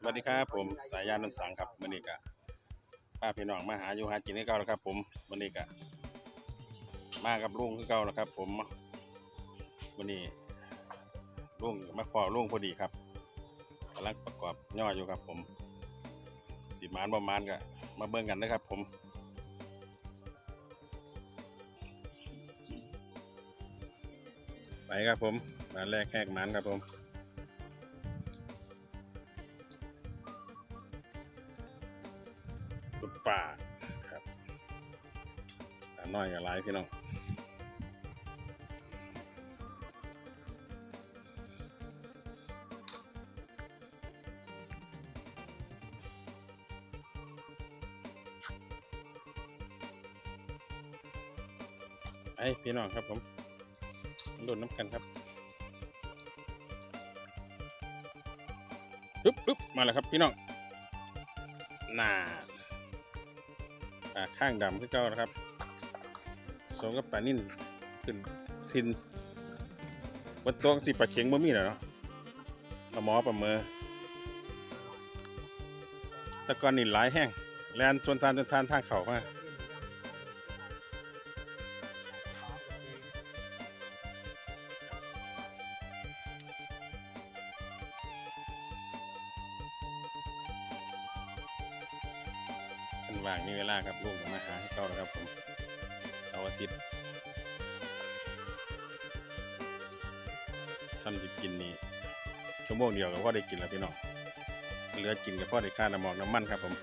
สวัสดีครับผมสายยานนท์สังครับวันนี้ก็ป้าพี่น้องมาหาอยู่หากินให้เก่าแล้วครับ ผมวันนี้ก็มากับลุงคือเก่าแล้วครับ ผมวันนี้ลุงมาขอลุงพอดีครับกำลังประกอบย่ออยู่ครับ ผมสีมานประมาณก็มาเบิ่งกันนะครับ ผมไปครับผมมาแรกแขกหมันครับผม น้อยกับลายพี่น้องไอพี่น้องครับผมรุ่นน้ำกันครับปึ๊บปึ๊บมาแล้วครับพี่น้องน่าข้างดำคือเก่านะครับ สมกับปลานิ่นขึ้นทินบนตัวสิปลาเข็งบ่มีแล้วเนาะปลาหมอปลาเมอต่ก่อนนี่หลายแห้งแลนชวนทานจนทานทางเขามาเป็นว่างมีเวลาครับลูกมาหาให้เก่าแล้วครับผมาร์อาทิตย์ทำจิกินนี่ชั่วโมงเดียวก็พอได้กินแล้วพี่น้องเหลือกินก็พอได้ค่าน้ำหมอกน้ำมันครับผม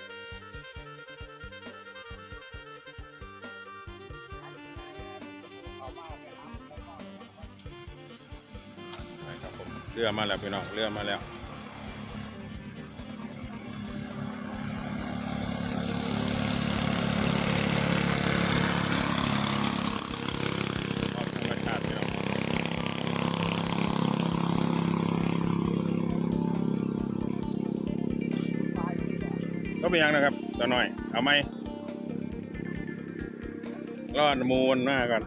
ไปครับผมเรือมาแล้วพี่น้องเรือมาแล้ว ออกธรรมชาติพี่น้อง ก็เป็นยังนะครับตัวน้อย เอาไหมรอดมูลหน้ากัน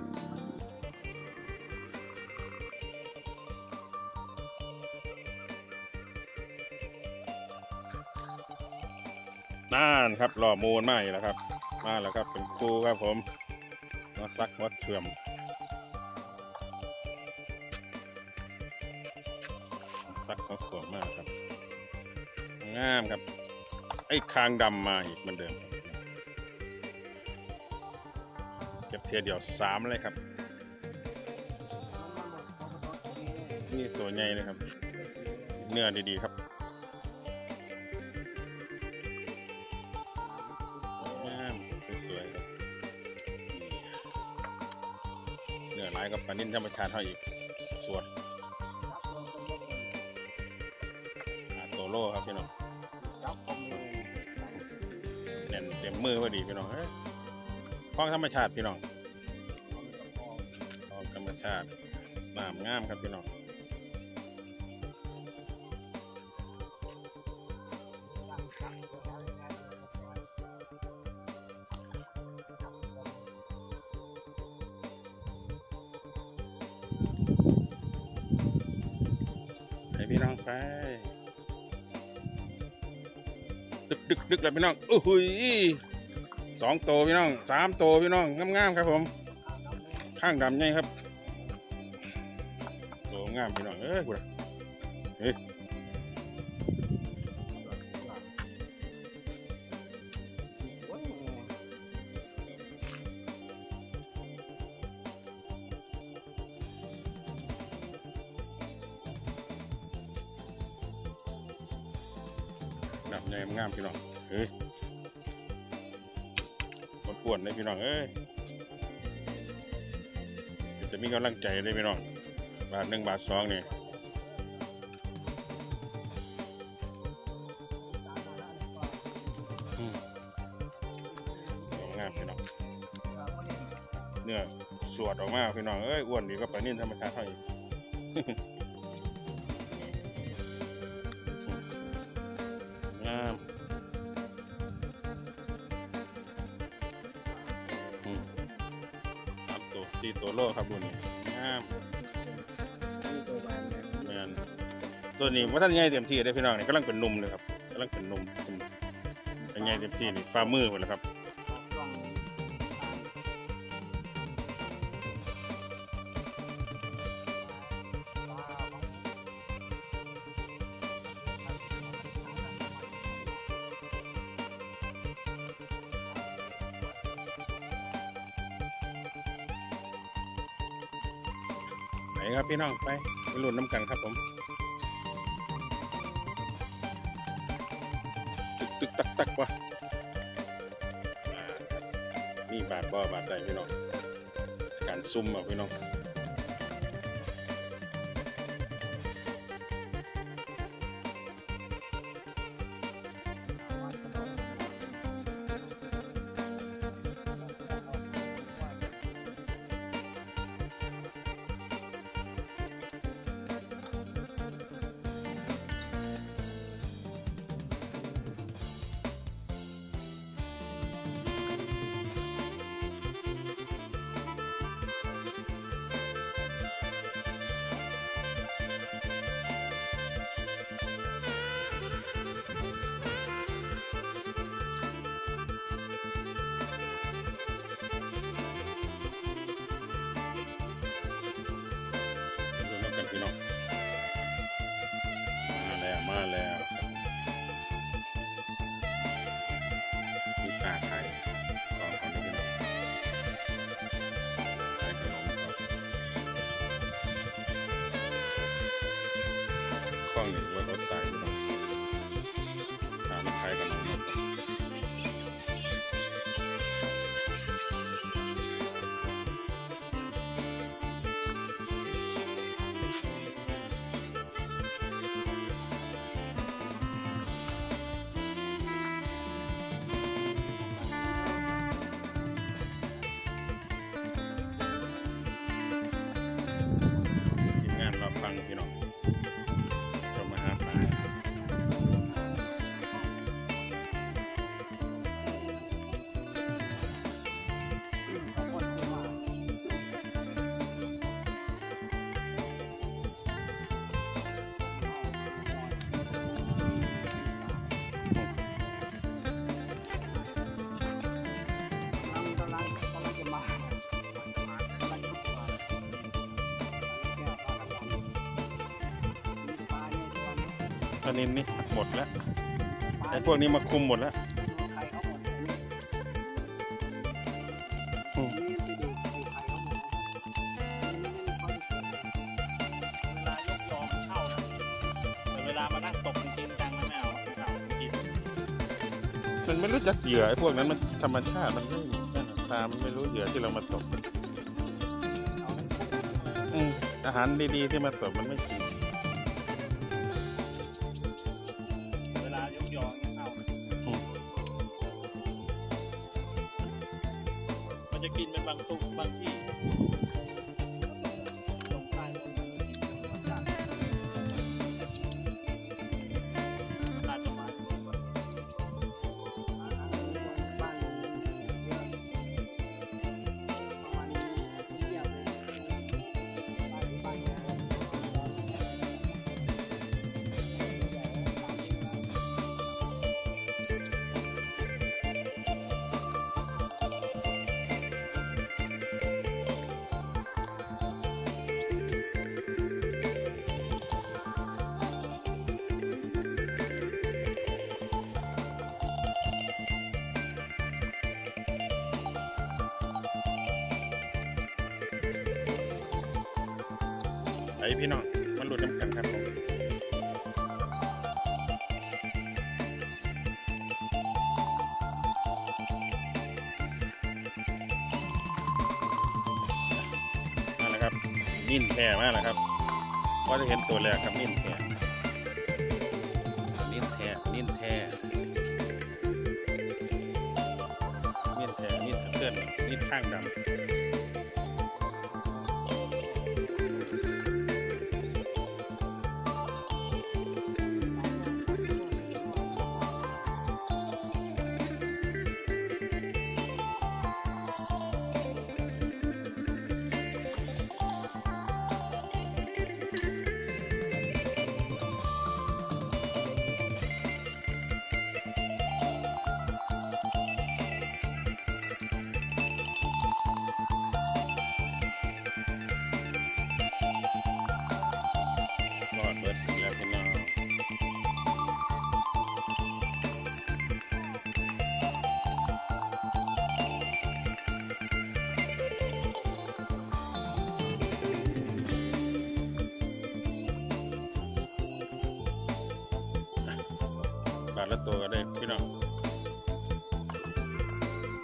น่านครับรอมูลมาอีกแล้วครับ มาแล้วครับเป็นครูครับผม มาซักวัดเชื่อมซักเขาขวบมากครับ งามครับ ไอ้คางดำมาอีกเหมือนเดิม เก็บเทียเดียวสามเลยครับ นี่ตัวใหญ่เลยครับ เนื้อดีๆครับงามสวยครับเนื้อลายกับปลานิ่นธรรมชาติเท่าอีกสวดอ่าโตโล่ครับพี่น้อง มือพอดีพี่น้องเอ้ยคลองธรรมชาติพี่น้องคลองธรรมชาติน้ำงามครับพี่น้องให้พี่น้องไปดึกดึกดึกแล้วพี่น้องโอ้โหย สองโตวพี่น้องสามโตวพี่น้องงามๆครับผม ข้างดำไงครับโตงามพี่น้องเอ้ยกูละเฮ้ยดำไงงามพี่น้อง เฮ้วดๆเลยพี่น้องเอ้ยจะมีกำลังใจได้พี่น้องบาทหนึ่งบาทสองนี่สวยงามพี่น้องเนื้อสวดออกมาพี่น้องเอ้ยอ้วนดีก็ไปนิ่นธรรมชาติเท่าอีกงาม ตัวสี่ตัวโลครับรุ่นนี้งามแม่นตัวนี้ว่าท่านใหญ่เต็มที่ได้พี่น้องนี่กำลังเป็นหนุ่มเลยครับกำลังขึ้นนมขึ้นเป็นไงเต็มที่นี่ฝ่ามือหมดแล้วครับ ไหนครับพี่น้องไปไปลุ้นน้ำกันครับผมตึกตึกตักตักวะนี่บาดบ่บาดใดพี่น้องการซุ่มอะพี่น้อง ข้อ ตอนนี้นี่หมดแล้วไอ้พวกนี้มาคุมหมดแล้วมเวลายกยอมเข้านะแต่เวลามานั่งตกจริงๆจังม่เอาไม่เอากินมันไม่รู้จักเหยื่อไอ้พวกนั้นมันธรรมชาติมันไม่นั่นน่ะปลามันไม่รู้เหยื่อที่เรามาตกอืมอาหารดีๆที่มาตกมันไม่กิน สุขบางที ไอพี่น้องมันหลุดน้ำกันครับผมมาแล้วครับนิ่นแท้มากแล้วครับก็จะเห็นตัวแรกครับนิ่นแท้ บาทละตัวก็ได้พี่น้อง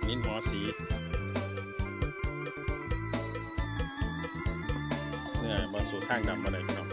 นินหอสีเนี่ยมาสูข้างดำมาเลยพี่น้อง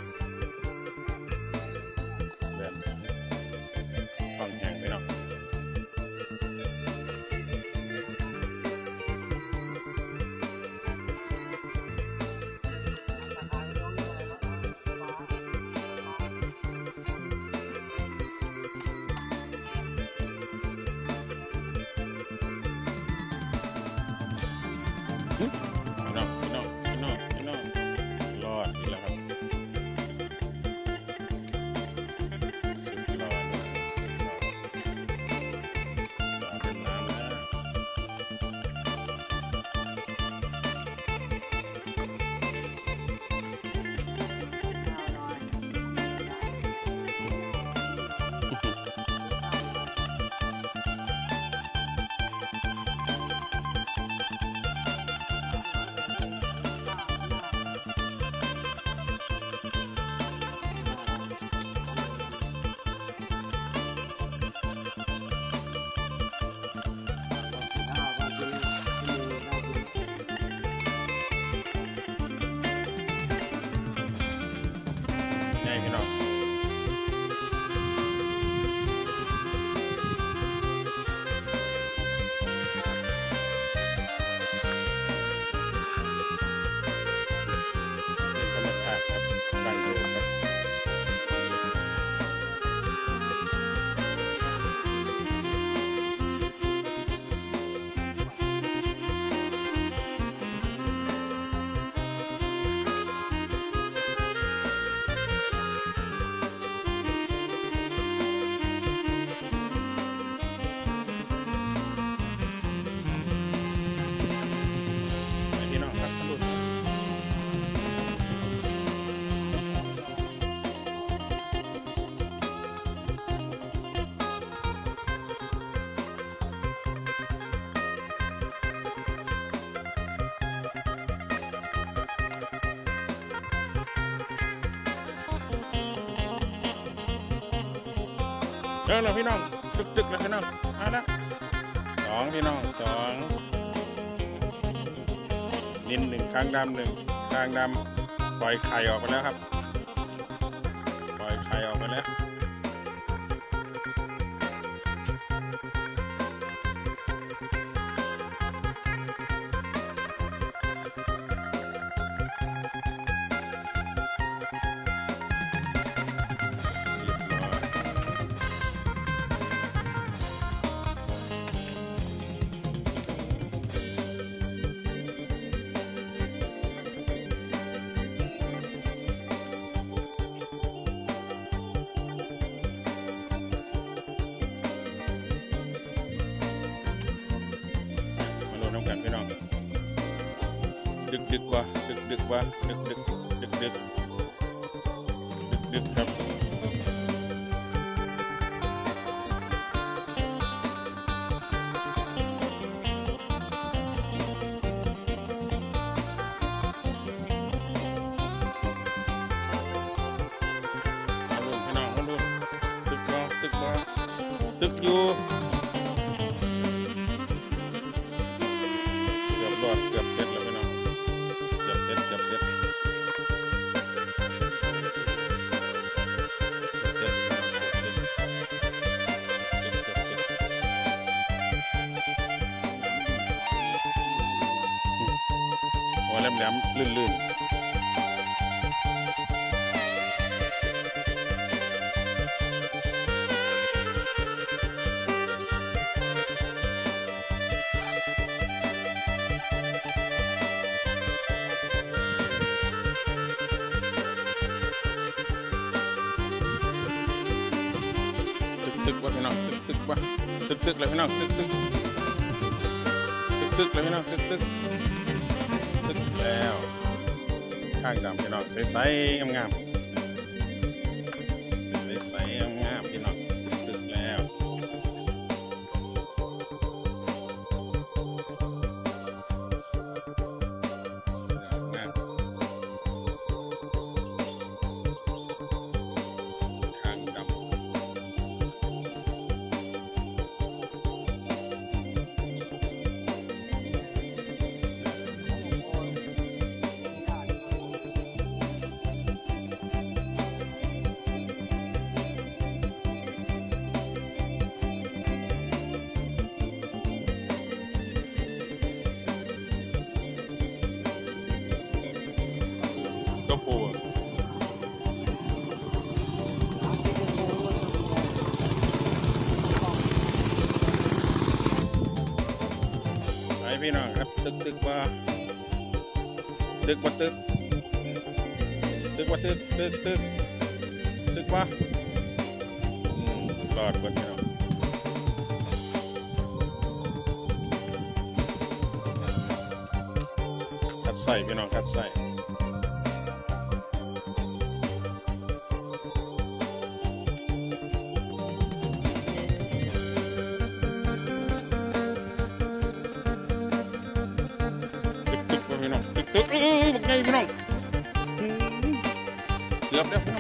เจอแล้วพี่น้องตึกๆแล้วพี่น้องมาละสองพี่น้องสองนินหนึ่งคางดำหนึ่งคางดำปล่อยไข่ออกไปแล้วครับ ดึกดึกว่ะดึกดึกว่ะดึกดึกดึกดึกดึกดึกครับมาลุ้นพี่น้าลุ้นตึกบ่ตึกบ่ตึกอยู่ หัวแหลมๆลื่นๆตึกตึกวะพี่น้องตึกตึกวะตึกตึกเลยพี่น้องตึกตึกตึกตึกเลยพี่น้องตึกตึกตึก ข้างดำพี่น้องใสๆงาม พี่น้องครับ ตึกตึกว่าตึกว่าตึกตึกว่าตึกตึกตึกตึกว่าหลอดเบิดพี่น้องคัดใส่พี่น้องคัดใส่ เกื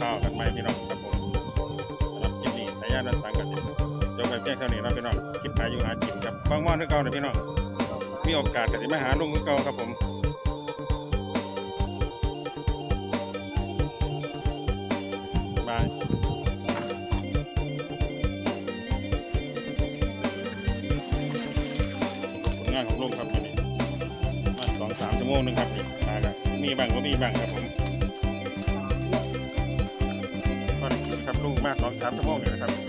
ข้าวกันไหมพี่น้องครับผมสำหรับคลิปนี้สายยาดันสังกัดจบไปเพียงเท่านี้นะพี่น้องคลิปหาอยู่หากินครับบางวันคือเก่าเลยพี่น้องมีโอกาสก็จะมาหาลุงคือเก่าครับผมบายผลงานของลุงครับวันนี้มาสองสามชั่วโมงหนึงครับนี่มาครับมีบ้างก็มีบ้างครับผม ลุงมากสองสา